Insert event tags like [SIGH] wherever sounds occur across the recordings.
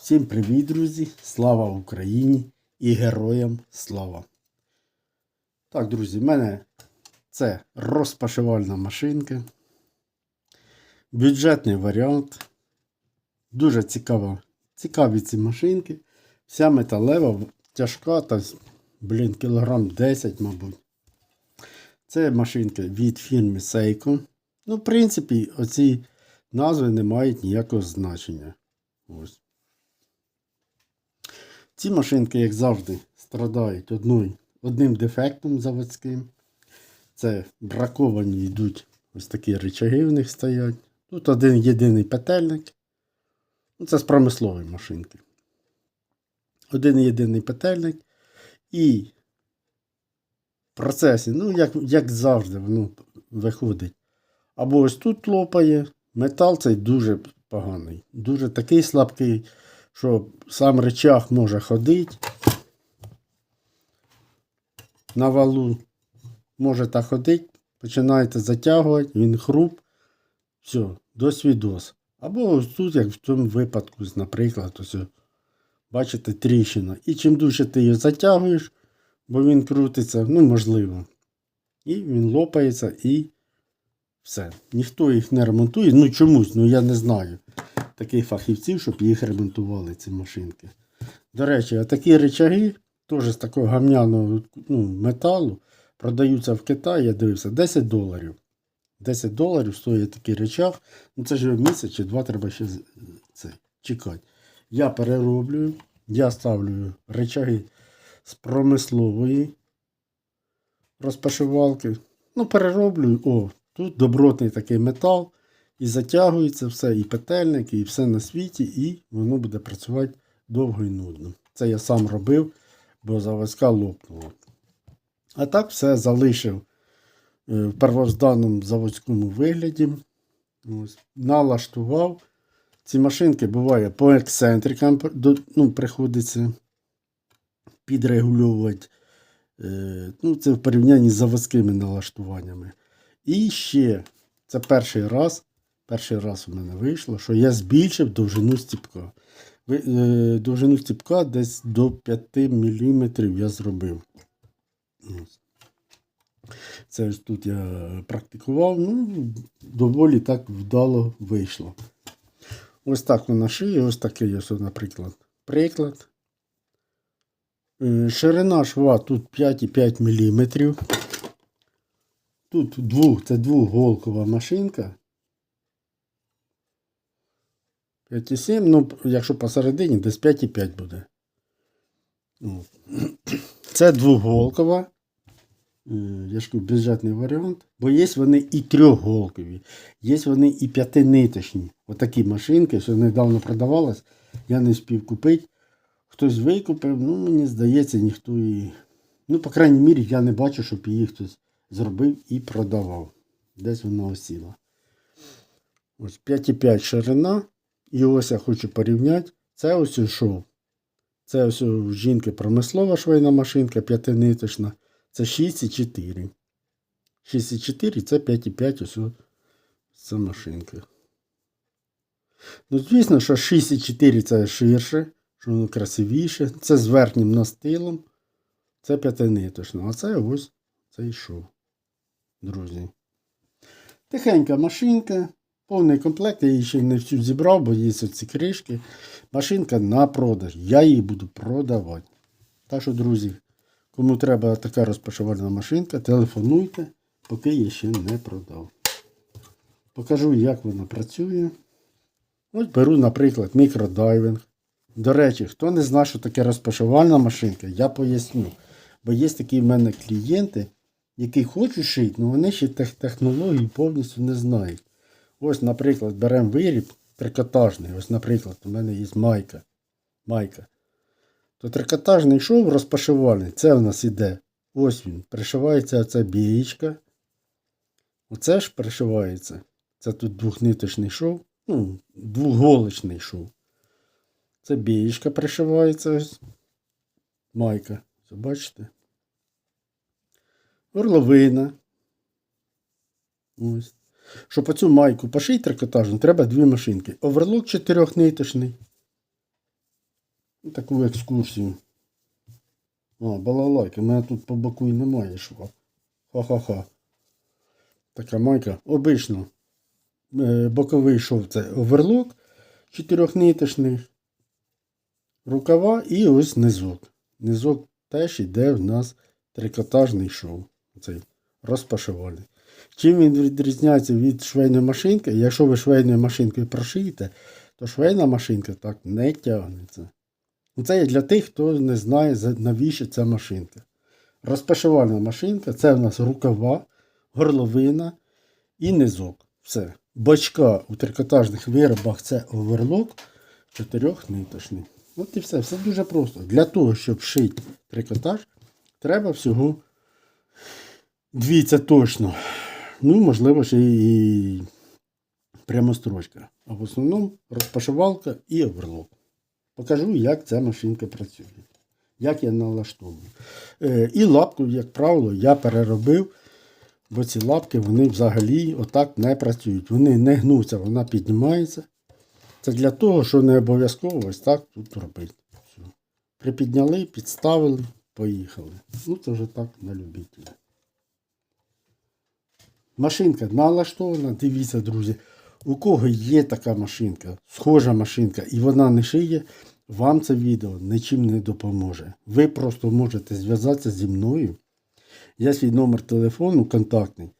Всім привіт, друзі! Слава Україні і героям слава! Так, друзі, в мене це розпашивальна машинка. Бюджетний варіант. Дуже цікава. Цікаві ці машинки. Вся металева, тяжка, та, блін, кілограм 10, мабуть. Це машинка від фірми Seiko. Ну, в принципі, оці назви не мають ніякого значення. Ось. Ці машинки, як завжди, страдають одною, одним дефектом заводським. Це браковані йдуть ось такі рычаги в них стоять. Тут один єдиний петельник. Ну, Це з промислової машинки. Один єдиний петельник. І в процесі, ну, як, як завжди, воно виходить. Або ось тут лопає. Метал цей дуже поганий. Дуже такий слабкий що сам речах може ходити на валу. Може так ходити, починаєте затягувати, він хруп, все, до. Або ось тут, як в цьому випадку, наприклад, ось, бачите, тріщина. І чим дужче ти її затягуєш, бо він крутиться, ну, можливо. І він лопається і все. Ніхто їх не ремонтує. Ну чомусь, ну я не знаю таких фахівців, щоб їх ремонтували, ці машинки. До речі, такі речаги, теж з такого гамняного ну, металу, продаються в Китаї, я дивився, 10 доларів. 10 доларів стоїть такий речах. Ну це ж місяць чи два треба ще це, чекати. Я перероблюю, я ставлю речаги з промислової розпашивалки. Ну, перероблюю. О, тут добротний такий метал. І затягується все, і петельник, і все на світі, і воно буде працювати довго і нудно. Це я сам робив, бо заводська лопнула. А так все залишив е, в первозданному заводському вигляді. Ось, Налаштував. Ці машинки буває по ексцентрикам ну, приходиться підрегульовувати. Е, ну, Це в порівнянні з заводськими налаштуваннями. І ще це перший раз. Перший раз у мене вийшло, що я збільшив довжину стіпка. е, Довжину стіпка десь до 5 мм я зробив. Це ось тут я практикував, ну, доволі так вдало вийшло. Ось так вона шиє, ось такий ось, наприклад, приклад. Е, Ширина шва тут 5,5 мм. Тут двох, це двохголкова машинка. 5,7, ну, якщо посередині, десь 5,5 буде. Це двохголкова. Е, Я ж кажу, бюджетний варіант. Бо є вони і трьохголкові, є вони і п'ятиниточні. Отакі машинки, що недавно продавалось, я не спів купити. Хтось викупив, ну мені здається, ніхто її. Ну, по крайній мірі, я не бачу, щоб її хтось зробив і продавав. Десь вона осіла. Ось 5,5 ширина. І ось я хочу порівняти. Це ось шов. Це ось у жінки промислова швейна машинка, п'ятиниточна. Це 6,4. 6,4 це 5,5 ось ця машинка. Ну, звісно, що 6,4 це ширше, що воно красивіше. Це з верхнім настилом. Це п'ятиниточна. А це ось цей шов. Друзі. Тихенька машинка. Повний комплект, я її ще не всю зібрав, бо є ці кришки. Машинка на продаж. Я її буду продавати. Так що, друзі, кому треба така розпашувальна машинка, телефонуйте, поки я ще не продав. Покажу, як вона працює. Ось беру, наприклад, мікродайвинг. До речі, хто не знає, що таке розпашувальна машинка, я поясню. Бо є такі в мене клієнти, які хочуть шити, але вони ще технології повністю не знають. Ось, наприклад, беремо виріб трикотажний. Ось, наприклад, у мене є майка. майка. То трикотажний шов розпашивальний. Це у нас іде. Ось він. Пришивається оця бієчка. Оце ж пришивається. Це тут двохниточний шов. Ну, двохголочний шов. Це бієчка пришивається. ось. Майка. Це бачите? Горловина. Ось. Щоб оцю майку пошити трикотажну, треба дві машинки. Оверлок чотирьохниточний. Ну, Таку екскурсію. О, балалайка. У мене тут по боку і немає шва. Ха-ха-ха. Така майка. Обично. е, Боковий шов це оверлок чотирьохниточний. Рукава і ось низок. Низок теж іде в нас трикотажний шов. Цей розпашивальний. Чим він відрізняється від швейної машинки? Якщо ви швейною машинкою прошиєте, то швейна машинка так не тягнеться. Ну, Це є для тих, хто не знає, навіщо ця машинка. Розпашивальна машинка це в нас рукава, горловина і низок. Все. Бочка у трикотажних виробах це оверлок чотирьохниточний. От і все. Все дуже просто. Для того, щоб шити трикотаж, треба всього дві точно. Ну, можливо, ще і прямострочка. А в основному розпашивалка і оверлок. Покажу, як ця машинка працює. Як я налаштовую. Е, і лапку, як правило, я переробив, бо ці лапки вони взагалі отак не працюють. Вони не гнуться, вона піднімається. Це для того, що не обов'язково ось так тут робити. Все. Припідняли, підставили, поїхали. Ну, це вже так на любителя. Машинка налаштована. Дивіться, друзі. У кого є така машинка, схожа машинка, і вона не шиє, вам це відео нічим не допоможе. Ви просто можете зв'язатися зі мною. Я свій номер телефону контактний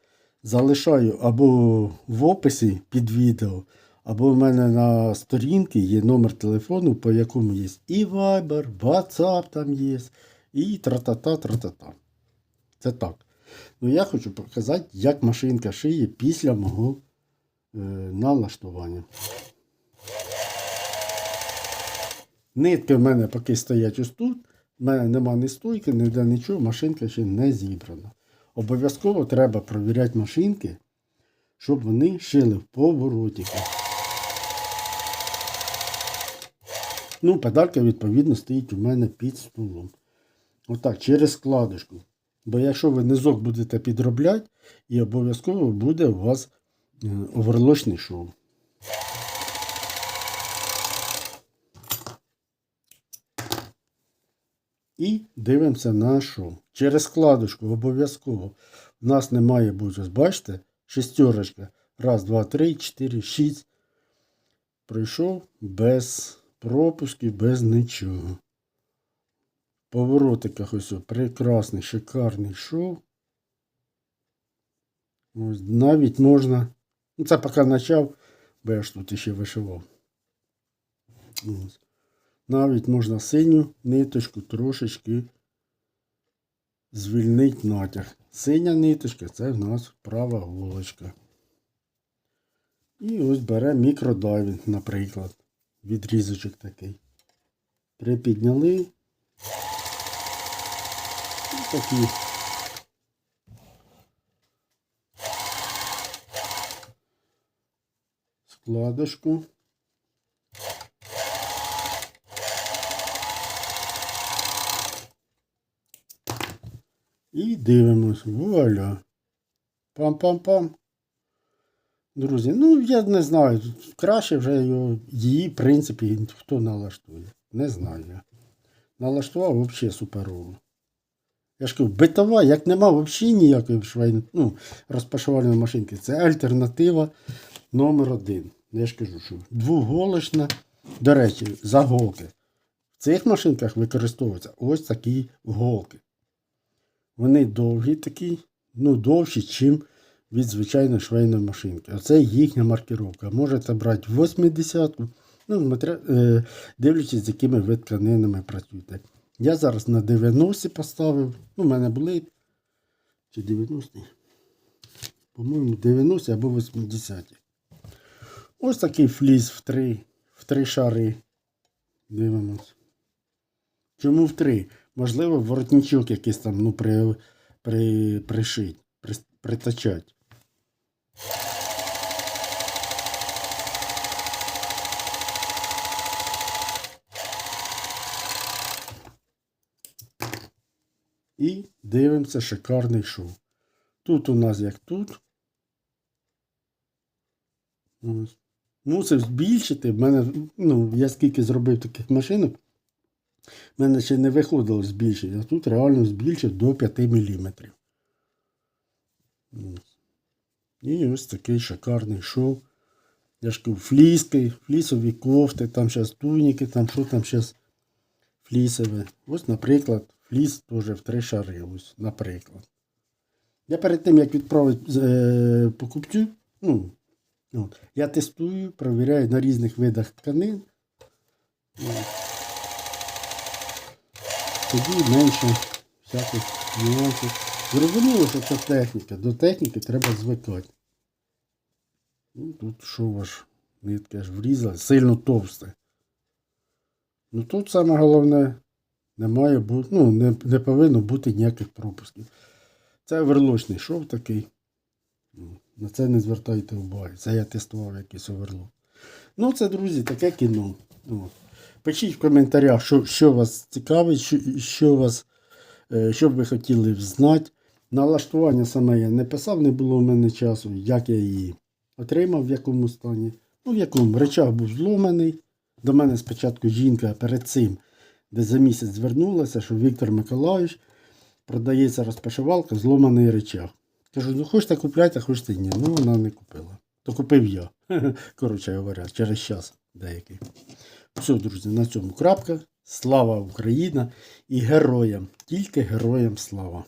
залишаю або в описі під відео, або в мене на сторінці є номер телефону, по якому є і Viber, WhatsApp там є, і тра-та-та, тра-та-та. Це так. Ну я хочу показати, як машинка шиє після мого е, налаштування. Нитки в мене поки стоять ось тут. У мене нема ні стойки, ніде нічого, машинка ще не зібрана. Обов'язково треба провіряти машинки, щоб вони шили в поворотіки. Ну, педалька, відповідно, стоїть у мене під столом. Отак, через складочку. Бо якщо ви низок будете підробляти, і обов'язково буде у вас е, оверлочний шов. І дивимося на шов. Через складочку обов'язково. У нас не має бути, бачите, шестерочка. Раз, два, три, чотири, шість. Пройшов без пропусків, без нічого. Поворотиках ось прекрасний, шикарний шов. Ось навіть можна. Ну, це поки почав, бо я ж тут ще вишивав. Ось. Навіть можна синю ниточку трошечки звільнити натяг. Синя ниточка це в нас права голочка. І ось бере мікродайвінг, наприклад. Відрізочок такий. Припідняли. Такі. Складочку. І дивимось. Вуаля. Пам-пам-пам. Друзі, ну я не знаю. Краще вже її, в принципі, хто налаштує. Не знаю. Налаштував взагалі суперово. Я ж кажу, битова, як нема взагалі ніякої швейної, ну, розпашувальної машинки. Це альтернатива номер один. Я ж кажу, що двоголочна. До речі, за голки. В цих машинках використовуються ось такі голки. Вони довгі такі, ну довші, чим від звичайної швейної машинки. Оце їхня маркировка. Можете брати 80 ну, е, дивлячись, з якими ви тканинами працюєте. Я зараз на 90 поставив. Ну, у мене були чи 90 По-моєму, 90 або 80 Ось такий фліс в три, в три шари. Дивимось. Чому в три? Можливо, воротничок якийсь там ну, при, при, пришить, при, притачать. І дивимося шикарний шов. Тут у нас як тут. Мусив збільшити. В мене, ну, я скільки зробив таких машинок. У мене ще не виходило збільшити, а тут реально збільшив до 5 мм. І ось такий шикарний шов. Я ж кажу, фліски, флісові кофти, там зараз туніки, там що там зараз флісове. Ось, наприклад, фліс теж в три шари. Ось, наприклад. Я перед тим, як відправити е, покупцю, ну, от, я тестую, перевіряю на різних видах тканин. Тоді менше всяких нюансів. Зрозуміло, що це техніка. До техніки треба звикати. Ну, тут що ваш нитка ж врізала, сильно товсте. Ну тут саме головне, не має бути, ну, не, не повинно бути ніяких пропусків. Це оверлочний шов такий. Ну, На це не звертайте уваги. Це я тестував якийсь оверлок. Ну, це, друзі, таке кіно. От. Пишіть в коментарях, що, що вас цікавить, що, що, вас, е, що б ви хотіли знати. Налаштування саме я не писав, не було в мене часу, як я її отримав, в якому стані. Ну, в якому речах був зломаний. До мене спочатку жінка перед цим, де за місяць звернулася, що Віктор Миколаївич продається розпашивалка, зломаний речах. Кажу, ну хочете купляти, а хочете ні. Ну вона не купила. То купив я. [LAUGHS] Коротше говоря, через час деякий. Все, друзі, на цьому крапка. Слава Україна і героям. Тільки героям слава.